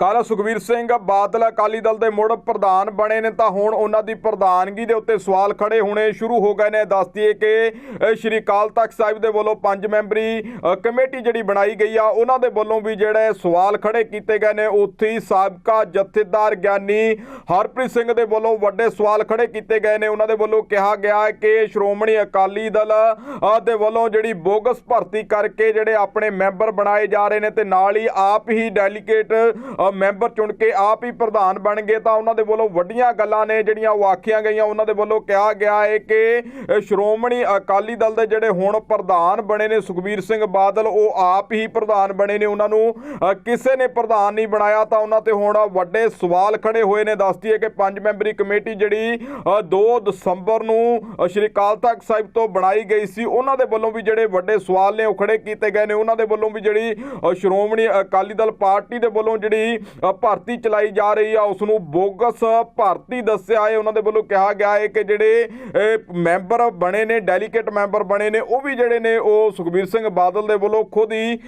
ਕੱਲ ਸੁਖਵੀਰ ਸਿੰਘ ਬਾਦਲ ਅਕਾਲੀ ਦਲ ਦੇ ਮੁੜ ਪ੍ਰਧਾਨ ਬਣੇ ਨੇ ਤਾਂ ਹੁਣ ਉਹਨਾਂ ਦੀ ਪ੍ਰਧਾਨਗੀ ਦੇ ਉੱਤੇ ਸਵਾਲ ਖੜੇ ਹੋਣੇ ਸ਼ੁਰੂ ਹੋ ਗਏ ਨੇ। ਦੱਸ ਦਈਏ ਕਿ ਸ਼੍ਰੀ ਅਕਾਲ ਤਖਤ ਸਾਹਿਬ ਦੇ ਵੱਲੋਂ ਪੰਜ ਮੈਂਬਰੀ ਕਮੇਟੀ ਜਿਹੜੀ ਬਣਾਈ ਗਈ ਆ, ਉਹਨਾਂ ਦੇ ਵੱਲੋਂ ਵੀ ਜਿਹੜੇ ਸਵਾਲ ਖੜੇ ਕੀਤੇ ਗਏ ਨੇ। ਉੱਥੇ ਹੀ ਸਾਬਕਾ ਜਥੇਦਾਰ ਗਿਆਨੀ ਹਰਪ੍ਰੀਤ ਸਿੰਘ ਦੇ ਵੱਲੋਂ ਵੱਡੇ ਸਵਾਲ ਖੜੇ ਕੀਤੇ ਗਏ ਨੇ। ਉਹਨਾਂ ਦੇ ਵੱਲੋਂ ਕਿਹਾ ਗਿਆ ਕਿ ਸ਼੍ਰੋਮਣੀ ਅਕਾਲੀ ਦਲ ਦੇ ਵੱਲੋਂ ਜਿਹੜੀ ਬੋਗਸ ਭਰਤੀ ਕਰਕੇ ਜਿਹੜੇ ਆਪਣੇ ਮੈਂਬਰ ਬਣਾਏ ਜਾ ਰਹੇ ਨੇ ਤੇ ਨਾਲ ਹੀ ਆਪ ਹੀ ਡੈਲੀਗੇਟ ਮੈਂਬਰ ਚੁਣ ਕੇ ਆਪ ਹੀ ਪ੍ਰਧਾਨ ਬਣ ਗਏ ਤਾਂ ਉਹਨਾਂ ਦੇ ਵੱਲੋਂ ਵੱਡੀਆਂ ਗੱਲਾਂ ਨੇ ਜਿਹੜੀਆਂ ਉਹ ਆਖੀਆਂ ਗਈਆਂ। ਉਹਨਾਂ ਦੇ ਵੱਲੋਂ ਕਿਹਾ ਗਿਆ ਹੈ ਕਿ ਸ਼੍ਰੋਮਣੀ ਅਕਾਲੀ ਦਲ ਦੇ ਜਿਹੜੇ ਹੁਣ ਪ੍ਰਧਾਨ ਬਣੇ ਨੇ ਸੁਖਬੀਰ ਸਿੰਘ ਬਾਦਲ ਉਹ ਆਪ ਹੀ ਪ੍ਰਧਾਨ ਬਣੇ ਨੇ। ਉਹਨਾਂ ਨੂੰ ਕਿਸੇ ਨੇ ਪ੍ਰਧਾਨ ਨਹੀਂ ਬਣਾਇਆ ਤਾਂ ਉਹਨਾਂ ਤੇ ਹੁਣ ਵੱਡੇ ਸਵਾਲ ਖੜੇ ਹੋਏ ਨੇ। ਦੱਸਦੀ ਹੈ ਕਿ ਪੰਜ ਮੈਂਬਰੀ ਕਮੇਟੀ ਜਿਹੜੀ ਅ, 2 ਦਸੰਬਰ ਨੂੰ ਸ਼੍ਰੀ ਅਕਾਲ ਤਖਤ ਸਾਹਿਬ ਤੋਂ ਬਣਾਈ ਗਈ ਸੀ ਉਹਨਾਂ ਦੇ ਵੱਲੋਂ ਵੀ ਜਿਹੜੇ ਵੱਡੇ ਸਵਾਲ ਨੇ ਉਹ ਖੜੇ ਕੀਤੇ ਗਏ ਨੇ। ਉਹਨਾਂ ਦੇ ਵੱਲੋਂ ਵੀ ਜਿਹੜੀ ਸ਼੍ਰੋਮਣੀ ਅਕਾਲੀ ਦਲ ਪਾਰਟੀ ਦੇ ਵੱਲੋਂ ਜਿਹੜੀ ਅ, ਭਰਤੀ ਚਲਾਈ ਜਾ ਰਹੀ ਆ। ਉਸ ਨੂੰ ਬੋਗਸ ਭਰਤੀ ਦੱਸਿਆ ਹੈ। ਉਹਨਾਂ ਦੇ ਵੱਲੋਂ ਕਿਹਾ ਗਿਆ ਹੈ ਕਿ ਜਿਹੜੇ ਮੈਂਬਰ ਬਣੇ ਨੇ ਡੈਲੀਗੇਟ ਮੈਂਬਰ ਬਣੇ ਨੇ ਉਹ ਵੀ ਜਿਹੜੇ ਨੇ ਉਹ ਸੁਖਬੀਰ ਸਿੰਘ ਬਾਦਲ ਦੇ ਵੱਲੋਂ ਖੁਦ ਹੀ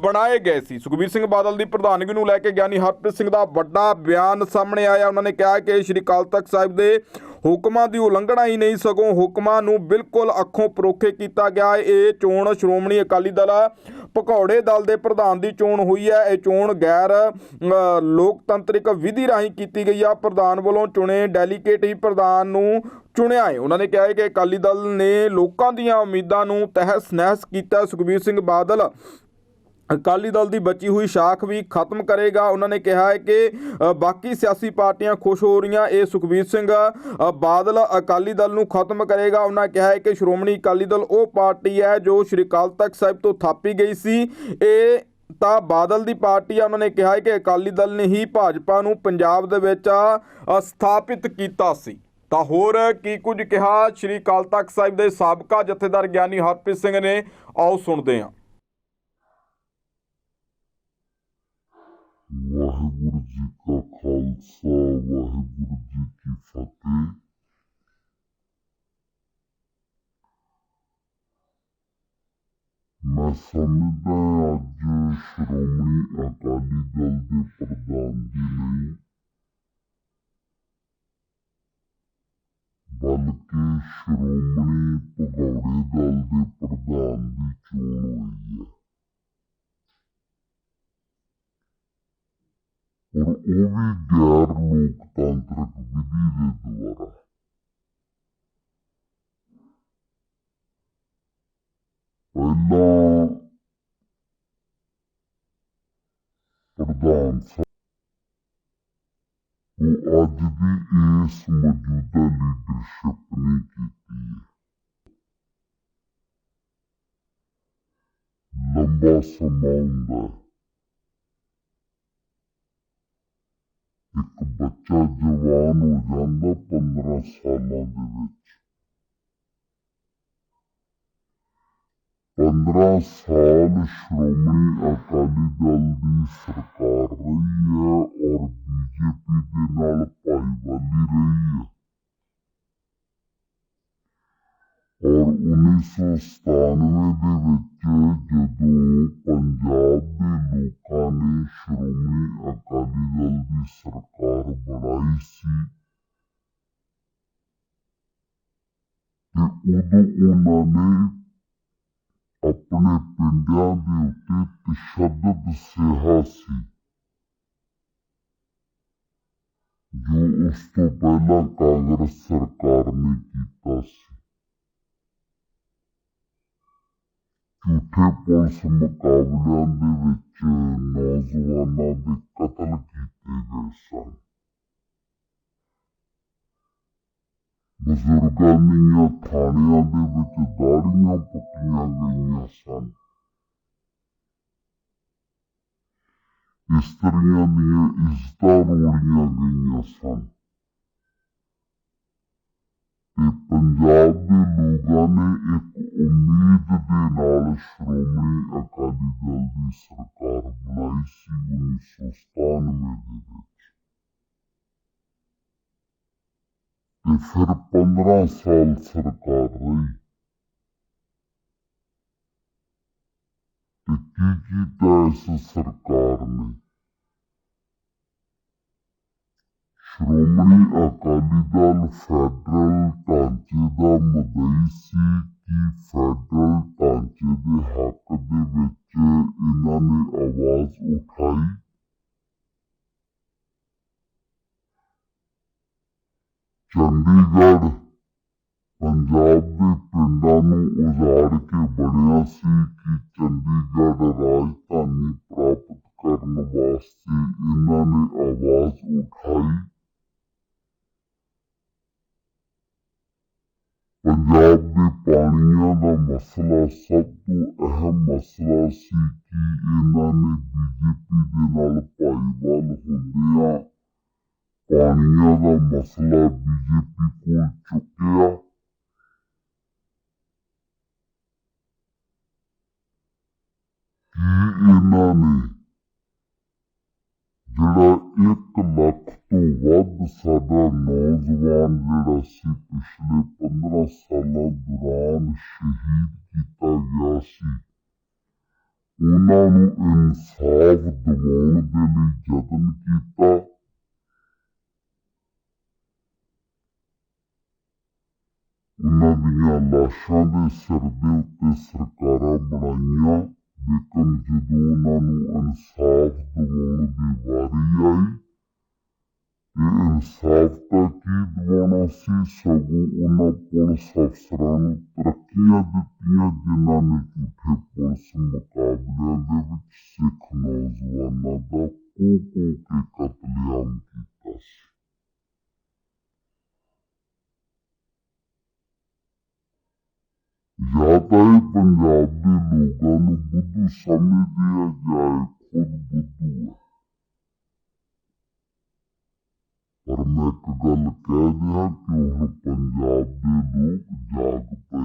ਬਣਾਏ ਗਏ ਸੀ। ਸੁਖਬੀਰ ਸਿੰਘ ਬਾਦਲ ਦੀ ਪ੍ਰਧਾਨਗੀ ਨੂੰ ਲੈ ਕੇ ਗਿਆਨੀ ਹਰਪ੍ਰੀਤ ਸਿੰਘ ਦਾ ਵੱਡਾ ਬਿਆਨ ਸਾਹਮਣੇ ਆਇਆ। ਉਹਨਾਂ ਨੇ ਕਿਹਾ ਕਿ ਸ਼੍ਰੀ ਅਕਾਲ ਤਖਤ ਸਾਹਿਬ ਦੇ ਹੁਕਮਾਂ ਦੀ ਉਲੰਘਣਾ ਹੀ ਨਹੀਂ ਸਗੋਂ ਹੁਕਮਾਂ ਨੂੰ ਬਿਲਕੁਲ ਅੱਖੋਂ ਪਰੋਖੇ ਕੀਤਾ ਗਿਆ ਹੈ। ਇਹ ਚੋਣ ਸ਼੍ਰੋਮਣੀ ਅਕਾਲੀ ਦਲ ਪਕੌੜੇ ਦਲ ਦੇ ਪ੍ਰਧਾਨ ਦੀ ਚੋਣ ਹੋਈ ਹੈ। ਇਹ ਚੋਣ ਗੈਰ ਲੋਕਤੰਤਰਿਕ ਵਿਧੀ ਰਾਹੀਂ ਕੀਤੀ ਗਈ ਆ। ਪ੍ਰਧਾਨ ਵੱਲੋਂ ਚੁਣੇ ਡੈਲੀਗੇਟ ਹੀ ਪ੍ਰਧਾਨ ਨੂੰ ਚੁਣਿਆ ਹੈ। ਉਹਨਾਂ ਨੇ ਕਿਹਾ ਹੈ ਕਿ ਅਕਾਲੀ ਦਲ ਨੇ ਲੋਕਾਂ ਦੀਆਂ ਉਮੀਦਾਂ ਨੂੰ ਤਹਿਸ ਨਹਿਸ ਕੀਤਾ। ਸੁਖਬੀਰ ਸਿੰਘ ਬਾਦਲ ਅਕਾਲੀ ਦਲ ਦੀ ਬਚੀ ਹੋਈ ਸ਼ਾਖ ਵੀ ਖਤਮ ਕਰੇਗਾ। ਉਹਨਾਂ ਨੇ ਕਿਹਾ ਹੈ ਕਿ ਬਾਕੀ ਸਿਆਸੀ ਪਾਰਟੀਆਂ ਖੁਸ਼ ਹੋ ਰਹੀਆਂ। ਇਹ ਸੁਖਬੀਰ ਸਿੰਘ ਬਾਦਲ ਅਕਾਲੀ ਦਲ ਨੂੰ ਖਤਮ ਕਰੇਗਾ। ਉਹਨਾਂ ਕਿਹਾ ਹੈ ਕਿ ਸ਼੍ਰੋਮਣੀ ਅਕਾਲੀ ਦਲ ਉਹ ਪਾਰਟੀ ਹੈ ਜੋ ਸ਼੍ਰੀ ਅਕਾਲ ਤਖਤ ਸਾਹਿਬ ਤੋਂ ਥਾਪੀ ਗਈ ਸੀ। ਇਹ ਤਾਂ ਬਾਦਲ ਦੀ ਪਾਰਟੀ ਆ। ਉਹਨਾਂ ਨੇ ਕਿਹਾ ਹੈ ਕਿ ਅਕਾਲੀ ਦਲ ਨੇ ਹੀ ਭਾਜਪਾ ਨੂੰ ਪੰਜਾਬ ਦੇ ਵਿੱਚ ਸਥਾਪਿਤ ਕੀਤਾ ਸੀ। ਤਾਂ ਹੋਰ ਕੀ ਕੁਝ ਕਿਹਾ ਸ਼੍ਰੀ ਅਕਾਲ ਤਖਤ ਸਾਹਿਬ ਦੇ ਸਾਬਕਾ ਜਥੇਦਾਰ ਗਿਆਨੀ ਹਰਪ੍ਰੀਤ ਸਿੰਘ ਨੇ? ਆਓ ਸੁਣਦੇ ਹਾਂ। खालसा वाहेगुरु जी की फतेह मैं समझदा अज श्रोमणी अकाली दल के प्रधान जी नहीं बल्कि श्रोमणी भगौड़े दल के प्रधान की चोन हुई है ਔਰ ਉਹ ਵੀ ਗੈਰ ਲੋਕਤੰਤਰਿਕ ਵਿਧੀ ਦੇ ਦੁਆਰਾ ਪਹਿਲਾਂ ਪ੍ਰਧਾਨ ਸਾਹਿਬ ਉਹ ਅੱਜ ਦੀ ਇਸ ਮੌਜੂਦਾ ਲੀਡਰਸ਼ਿਪ ਨੇ ਕੀਤੀ ਹੈ ਲੰਬਾ ਸਮਾਂ ਹੁੰਦਾ ਹੈ ਇੱਕ ਬੱਚਾ ਜਵਾਨ ਹੋ ਜਾਂਦਾ 15 ਸਾਲਾਂ ਦੇ ਵਿੱਚ 15 ਸਾਲ ਸ਼੍ਰੋਮਣੀ ਅਕਾਲੀ ਦਲ ਦੀ ਸਰਕਾਰ ਰਹੀ ਹੈ ਔਰ ਬੀਜੇਪੀ ਦੇ ਨਾਲ ਭਾਈਵਾਲੀ ਰਹੀ ਹੈ ਔਰ 1997 ਦੇ ਵਿੱਚ ਜਦੋਂ ਪੰਜਾਬ ਦੇ ਲੋਕਾਂ ਨੇ ਸ਼੍ਰੋਮਣੀ ਅਕਾਲੀ ਦਲ ਦੀ ਸਰਕਾਰ ਬਣਾਈ ਸੀ ਤੇ ਉਦੋਂ ਉਹਨਾਂ ਨੇ ਆਪਣੇ ਪਿੰਡਾਂ ਦੇ ਉੱਤੇ ਤਸ਼ੱਦਦ ਸਿਹਾ ਸੀ ਜੋ ਉਸ ਤੋਂ ਪਹਿਲਾਂ ਕਾਂਗਰਸ ਸਰਕਾਰ ਨੇ ਕੀਤਾ ਸੀ ਝੂਠੇ ਪੁਲਿਸ ਮੁਕਾਬਲਿਆਂ ਦੇ ਵਿੱਚ ਨੌਜਵਾਨਾਂ ਦੇ ਬਜ਼ੁਰਗਾਂ ਦੀਆਂ ਥਾਣਿਆਂ ਦੇ ਵਿੱਚ ਦਾੜੀਆਂ ਪੁੱਟੀਆਂ ਗਈਆਂ ਸਨ ਇਸਤਰੀਆਂ ਦੀਆਂ ਇੱਜ਼ਤਾਂ ਰੋਲੀਆਂ ਗਈਆਂ ਸਨ ਤੇ ਪੰਜਾਬ ਦੇ ਲੋਕਾਂ ਨੇ ਇੱਕ ਉਮੀਦ ਦੇ ਨਾਲ ਸ਼੍ਰੋਮਣੀ ਅਕਾਲੀ ਦਲ ਦੀ ਸਰਕਾਰ ਤੇ ਫਿਰ 15 ਸਾਲ ਸਰਕਾਰ ਰਹੀ ਤੇ ਕੀ ਕੀਤਾ ਇਸ ਸਰਕਾਰ ਨੇ ਸ਼੍ਰੋਮਣੀ ਅਕਾਲੀ ਦਲ ਫੈਡਰਲ ਢਾਂਚੇ ਦਾ ਮੁਦਈ ਸੀ ਕਿ ਫੈਡਰਲ ਢਾਂਚੇ ਦੇ ਹੱਕ ਦੇ ਵਿੱਚ ਇਹਨਾਂ ਨੇ ਆਵਾਜ਼ ਉਠਾਈ ਚੰਡੀਗੜ੍ਹ ਪੰਜਾਬ ਦੇ ਪਿੰਡਾਂ ਨੂੰ ਉਜਾੜ ਕੇ ਬਣਿਆ ਸੀ ਕਿ ਚੰਡੀਗੜ੍ਹ ਰਾਜਧਾਨੀ ਪ੍ਰਾਪਤ ਕਰਨ ਵਾਸਤੇ ਇਹਨਾਂ ਨੇ ਆਵਾਜ਼ ਉਠਾਈ। ਪੰਜਾਬ ਦੇ ਪਾਣੀਆਂ ਦਾ ਮਸਲਾ ਸਭ ਤੋਂ ਅਹਿਮ ਮਸਲਾ ਸੀ ਕਿ ਇਹਨਾਂ ਨੇ ਬੀਜੇਪੀ ਦੇ ਨਾਲ ਭਾਈਵਾਲ ਹੁੰਦਿਆਂ ਪਾਣੀਆਂ ਦਾ ਮਸਲਾ ਬੀਜੇਪੀ ਕੋਲ ਚੁੱਕਿਆ ਕਿ ਇਹਨਾਂ ਨੇ ਜਿਹੜਾ ਇੱਕ ਲੱਖ ਤੋਂ ਵੱਧ ਸਾਡਾ ਨੌਜਵਾਨ ਜਿਹੜਾ ਸੀ ਪਿਛਲੇ 15 ਸਾਲਾਂ ਦੌਰਾਨ ਸ਼ਹੀਦ ਕੀਤਾ ਗਿਆ ਸੀ ਉਹਨਾਂ ਨੂੰ ਇਨਸਾਫ ਦਿਵਾਉਣ ਦੇ ਲਈ ਯਤਨ ਕੀਤਾ ਉਹਨਾਂ ਦੀਆਂ ਲਾਸ਼ਾਂ ਦੇ ਸਿਰ ਦੇ ਉੱਤੇ ਸਰਕਾਰਾਂ ਬਣਾਈਆਂ ਲੇਕਿਨ ਜਦੋਂ ਉਹਨਾਂ ਨੂੰ ਇਨਸਾਫ ਦਿਵਾਉਣ ਦੀ ਵਾਰੀ ਆਈ ਇਹ ਇਨਸਾਫ ਤਾਂ ਕੀ ਦਿਵਾਉਣਾ ਸੀ ਸਗੋਂ ਉਹਨਾਂ ਪੁਲਿਸ ਅਫਸਰਾਂ ਨੂੰ ਤਰੱਕੀਆਂ ਦਿੱਤੀਆਂ ਜਿਨ੍ਹਾਂ ਨੇ ਝੂਠੇ ਪੁਲਿਸ ਮੁਕਾਬਲਿਆਂ ਦੇ ਵਿੱਚ ਸਿੱਖ ਨੌਜਵਾਨਾਂ ਦਾ ਕੋ ਕੋ ਕੇ ਕਤਲੇਆਮ ਕੀਤਾ ਪੰਜਾਬ ਦੇ ਲੋਕਾਂ ਨੂੰ ਬੁੱਧੂ ਸਮਝਦੇ ਆ ਜਾਂ ਇਹ ਖੁਦ ਬੁੱਧੂ ਹੈ ਪਰ ਮੈਂ ਇੱਕ ਗੱਲ ਕਹਿ ਦਿਆਂ ਕਿ ਹੁਣ ਪੰਜਾਬ ਦੇ ਲੋਕ ਜਾਗ ਪਏ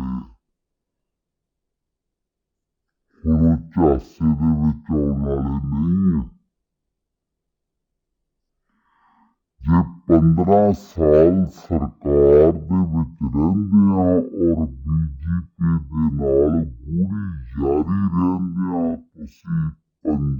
ਹੁਣ ਉਹ ਝਾਂਸੇ ਦੇ ਵਿੱਚ ਆਉਣ ਵਾਲੇ ਨਹੀਂ 15 ਸਾਲ ਸਰਕਾਰ ਦੇ ਵਿੱਚ ਰਹਿੰਦਿਆਂ ਔਰ ਬੀਜੇਪੀ ਦੇ ਨਾਲ ਗੂੜੀ ਯਾਰੀ ਰਹਿੰਦਿਆਂ ਤੁਸੀਂ ਪੰਜਾਬ